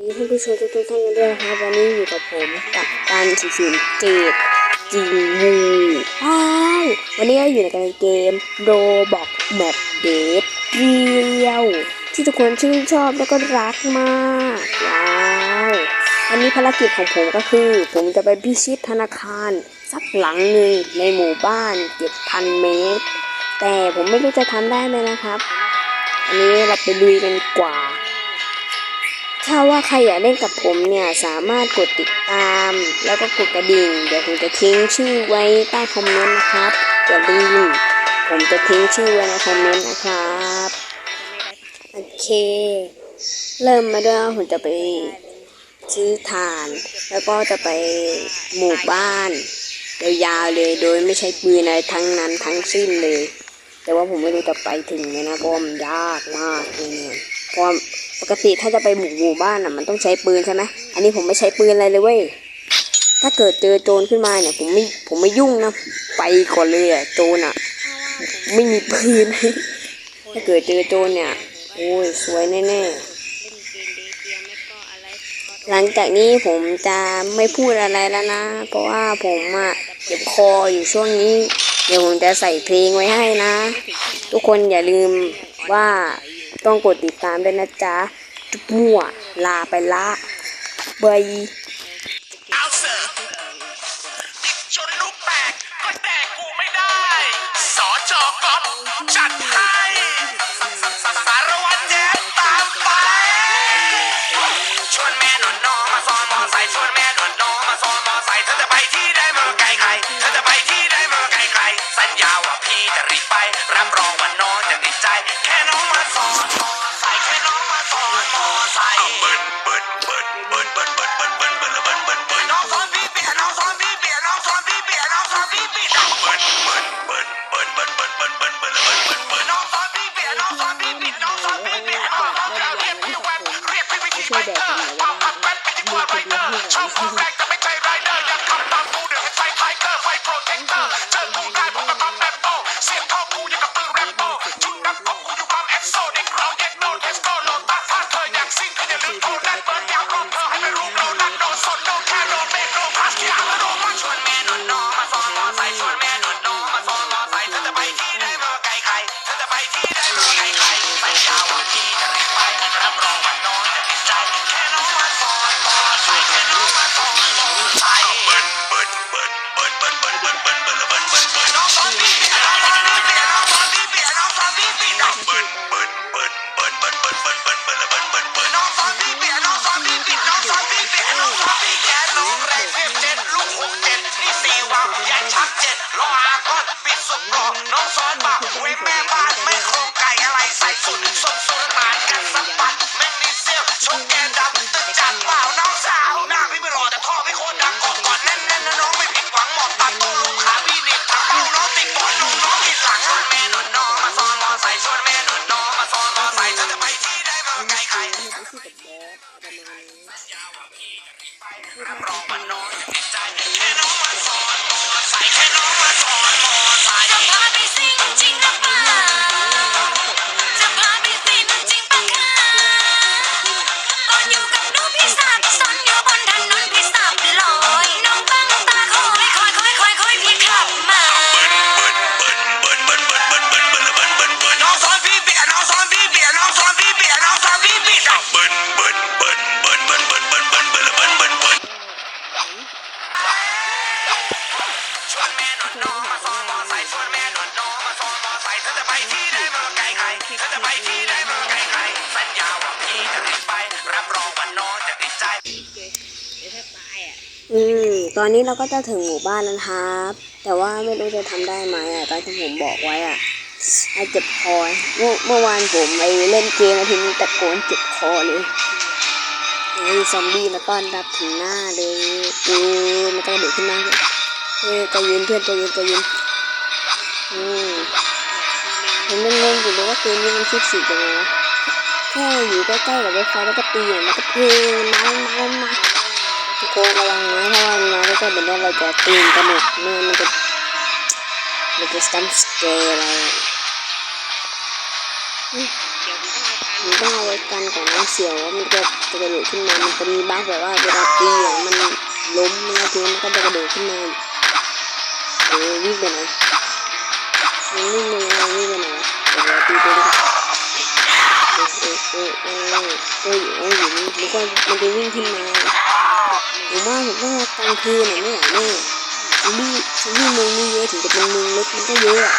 ดีท่านผู้ชมทุกท่านกันด้วยนะครับวันนี้อยู่กับผมกับการสี่สิบเจดจีวูว้าววันนี้เราอยู่ในการเกมโรบอกแมปเดทเรียว ที่ทุกคนชื่นชอบแล้วก็รักมากว้าววันนี้ภารกิจของผมก็คือ ผมจะไปพิชิตธนาคาร สักหลังหนึ่งในหมู่บ้าน7,000เมตร แต่ผมไม่รู้จะทำได้ไหมนะครับ อันนี้เราไปลุยกันกว่า ถ้าว่าใครอยากเล่นกับผมเนี่ยสามารถกดติดตาม แล้วก็กดกระดิ่ง เดี๋ยวผมจะทิ้งชื่อไว้ใต้คอมเมนต์นะครับอย่าลืมผมจะทิ้งชื่อไว้ในคอมเมนต์นะครับโอเค เริ่มมาด้วยผมจะไปซื้อถ่าน แล้วก็จะไปหมู่บ้านยาวๆเลยโดยไม่ใช้ปืนอะไรทั้งนั้นทั้งสิ้นเลย แต่ว่าผมไม่รู้จะไปถึงไหมนะเพราะมันยากมากเลยเนี่ยเพราะ ปกติถ้าจะไปบุกหมู่บ้านอะมันต้องใช้ปืนใช่ไหมอันนี้ผมไม่ใช้ปืนอะไรเลยเว้ยถ้าเกิดเจอโจรขึ้นมาเนี่ย ผมไม่ผมไม่ยุ่งนะไปก่อนเลยอะโจรอะ ไม่มีปืนถ้าเกิดเจอโจรเนี่ย โอ้ยสวยแน่ๆหลังจากนี้ผมจะไม่พูดอะไรแล้วนะ เพราะว่าผมอะเจ็บคออยู่ช่วงนี้ เดี๋ยวผมจะใส่เพลงไว้ให้นะ ทุกคนอย่าลืมว่า ต้องกดติดตามด้วยนะจ๊ะจุ๊บมั่วลาไปละบาย รออาก้อนปิดสุกก่อน้องสอ อืม ตอนนี้เราก็จะถึงหมู่บ้านแล้วครับ แต่ว่าไม่รู้จะทำได้ไหมอะตอนที่ผมบอกไว้อะไอเจ็บคอเมื่อเมื่อวานผมไปเล่นเกมแล้วทีนี้ตะโกนเจ็บคอเลยเฮ้ซอมบี้มาต้อนรับถึงหน้าเลยเออมันก็กระโดดขึ้นมาเลยเออใจเย็นเพื่อนใจเย็นใจเย็นอืมผมยังงงอยู่เลยว่าเกมนี้มันคิดสิยังไงวะแค่อยู่ใกล้ๆกับรถไฟแล้วก็ตีอะมันก็เพลงมามามา ทุกคนระวังนะถ้าวันมาแล้วก็แบบนี้เราจะตื่นตระหนกไม่งั้นมันจะมันจะสตัมสเกร์อะไรอะอืมผมต้องเอาไว้กันก่อนนะเสียวว่ามันจะจะกระโดดขึ้นมา มันจะมีบั๊กแบบว่าเวลาตีอะมันล้มนะทีมันก็จะกระโดดขึ้นมาเออวิ่งไปไหนมันวิ่งไปไหนวิ่งไปไหนเดี๋ยวเราตีตัวนี้เออเออเออเออเอออยู่นี่แล้วก็มันจะวิ่งขึ้นมา ผมว่าผมต้องรับกลางคืนอะไม่ไหวแน่ซอมบี้ซอมบี้เมืองนี่เยอะถึงจะเป็นเมืองเล็กมันก็เยอะอะ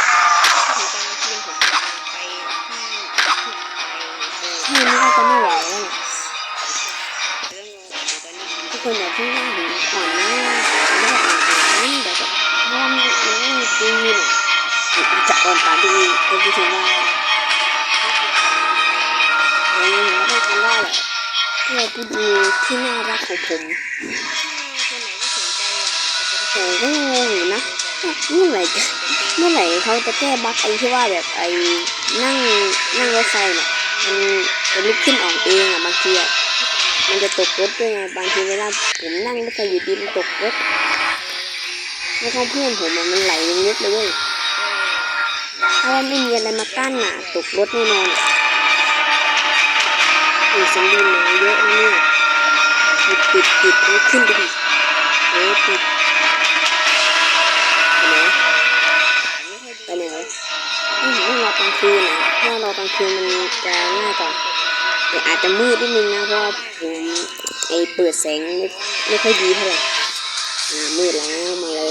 แค่นี้ก็จะไม่ไหวแล้วนะทุกคนอย่าเพิ่งว่าผมอ่อนนะผมไม่ได้อ่อนนาดนั้นเดี๋ยวจะเพราะว่ามันมันมีจริงนี่มอาจจะอ่อนตามที่เป็นที่ถึงว่าเออผมก็ต้องทำได้แหละ เพื่อผู้ดูที่น่ารักของผมผมก็งงอยู่นะเมื่อไหร่จะเมื่อไหร่เขาจะแก้บั๊กไอ้ที่ว่าแบบไอ้นั่งนั่งรถไฟเนี่ยมันจะลุกขึ้นออกเองอะบางทีอะมันจะตกรถด้วยไงบางทีเวลาผมนั่งรถไฟอยู่ดีมันตกรถแล้วก็เพื่อนผมมันไหลลงรถเลยเว้ยเพราว่าไม่มีอะไรมากั้นอะตกรถแน่นอน อีสังดีมาเยอะนะเนี่ยปิดปิดปิดเอาขึ้นไปดิเออปิดไปไหนไปไหนวะอืมต้องรอกลางคืนอะถ้ารอกลางคืนมันจะง่ายกว่าแต่อาจจะมืดนิดนึงนะเพราะผมไอเปิดแสงไม่ไม่ค่อยดีเท่าไหร่อ่ามืดแล้วมาเล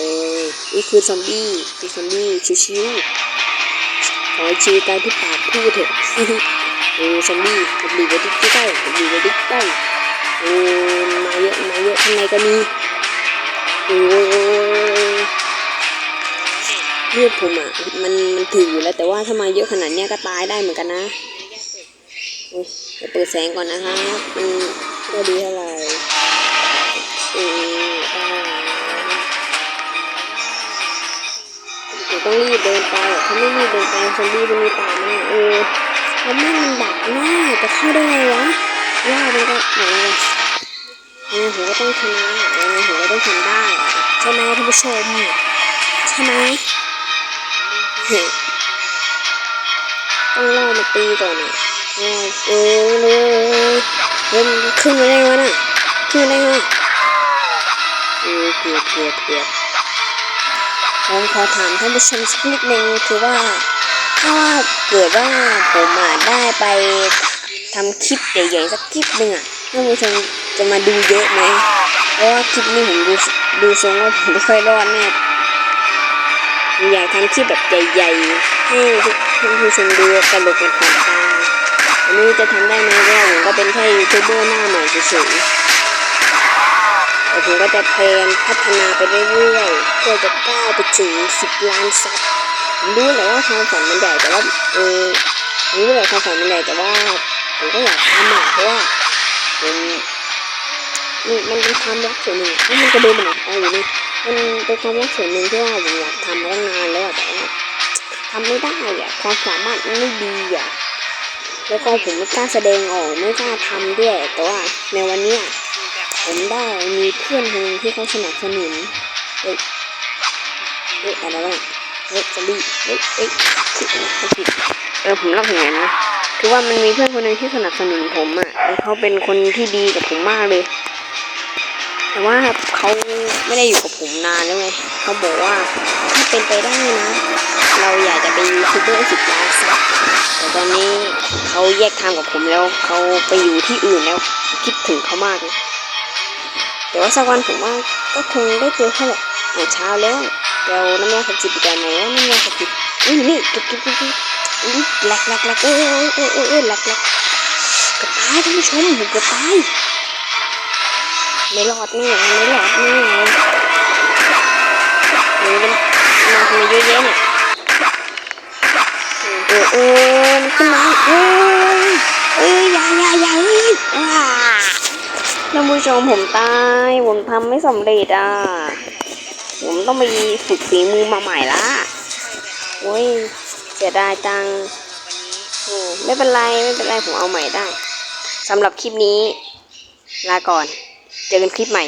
ยนี่คือซอมบี้คือซอมบี้ชิวๆขอชีวิตตายที่ปากพูดเถอะ เออซอมบี้ผมดีไว้ที่ใกล้ผมดีไว้ที่ใกล้เออมาเยอะมาเยอะข้างในก็มีโอ้ยเลือดผมอะมันมันถึงอยู่แล้วแต่ว่าถ้ามาเยอะขนาดเนี้ยก็ตายได้เหมือนกันนะอุ๊ยเปิดแสงก่อนนะครับมันก็ดีเท่าไหร่เออต้องรีบเดินไปถ้าไม่รีบเดินไปซอมบี้มันมีตามแน่เออ แล้วแม่มันดักหน้าจะเข้าได้ไงวะว่ามันก็หนเลยเออผมก็ต้องชนะเออผมก็ต้องทำได้ใช่ไหมท่านผู้ชมใช่ไหมเฮ้ต้องล่อมาตีก่อนอะเออเออเลยเฮ้ยมันขึ้นมาได้วะน่ะขึ้นมาได้วะเออเกือบเกือบเกือบผมขอถามท่านผู้ชมสักนิดนึงคือว่า ถ้าเกิดว่าผมอะได้ไปทำคลิปใหญ่ๆสักคลิปหนึ่งอะท่านผู้ชมจะมาดูเยอะไหมเพราะว่าคลิปนี้ผมดูดูทรงว่าผมไม่ค่อยรอดแน่อยากทำคลิปแบบใหญ่ๆให้ทุกท่านผู้ชมดูตลกกันผ่านตาอันนี้จะทำได้ไหมเพราะว่าผมก็เป็นแค่ยูทูบเบอร์หน้าใหม่เฉยๆแต่ผมก็จะพยายามพัฒนาไปเรื่อยๆเพื่อจะก้าวไปถึงสิบล้านซับ รู้แหละว่าความฝันมันใหญ่แต่ว่าเออรู้แหละความฝันมันใหญ่แต่ว่าผมก็อยากทำอะเพราะว่าผมมันมันเป็นความรักส่วนหนึ่งแล้วมันกระเด็นไปไหนเอาอยู่นี่มันเป็นความรักส่วนหนึ่งที่ว่าผมอยากทำมาตั้งนานแล้วแต่ว่าทำไม่ได้อะความสามารถไม่ดีอะแล้วก็ผมไม่กล้าแสดงออกไม่กล้าทำด้วย แต่ว่าในวันนี้ผมได้มีเพื่อนคนที่เขาสนับสนุนเฮ้ยเฮ้ยอะไรวะ เฮ้ยซอมบี้เฮ้ยเฮ้ยผิดผิดเออผมเล่าถึงนั้นนะคือว่ามันมีเพื่อนคนหนึงที่สนับสนุนผมอะเขาเป็นคนที่ดีกับผมมากเลย แต่ว่าเขาไม่ได้อยู่กับผมนานแล้วไงเขาบอกว่าถ้าเป็นไปได้นะ เราอยากจะเป็นยูทูบเบอร์สิบล้านซับแต่ตอนนี้เขาแยกทางกับผมแล้วเขาไปอยู่ที่อื่นแล้วคิดถึงเขามากเลยแต่ว่าสักวันผมว่าก็คงได้เจอเขาแหละอะเช้าแล้ว เดี๋ยวน้ำยาขับจิตไปกันไหนว่าน้ำยาขับจิตอุ้ยนี่กิ๊กกิ๊กกิ๊กกิ๊กอุ๊ยแหลกแหลกแหลกเอ้ยเอ้ยเอ้ยเออแหลกแหลกกับตายท่านผู้ชมกับตายไม่รอดแน่ไม่รอดแน่หนูมันมาทำไมเยอะแยะเนี่ยเออเออมันขึ้นมาเอ้ยเอ้ยอย่าอย่าอย่าเอ้ยท่านผู้ชมผมตายผมทำไม่สำเร็จอะ ผมต้องไปฝึกฝีมือมาใหม่ละโอ้ยเสียดายจังโอ้ไม่เป็นไร ไม่เป็นไร ผมเอาใหม่ได้สำหรับคลิปนี้ ลาก่อน เจอกันคลิปใหม่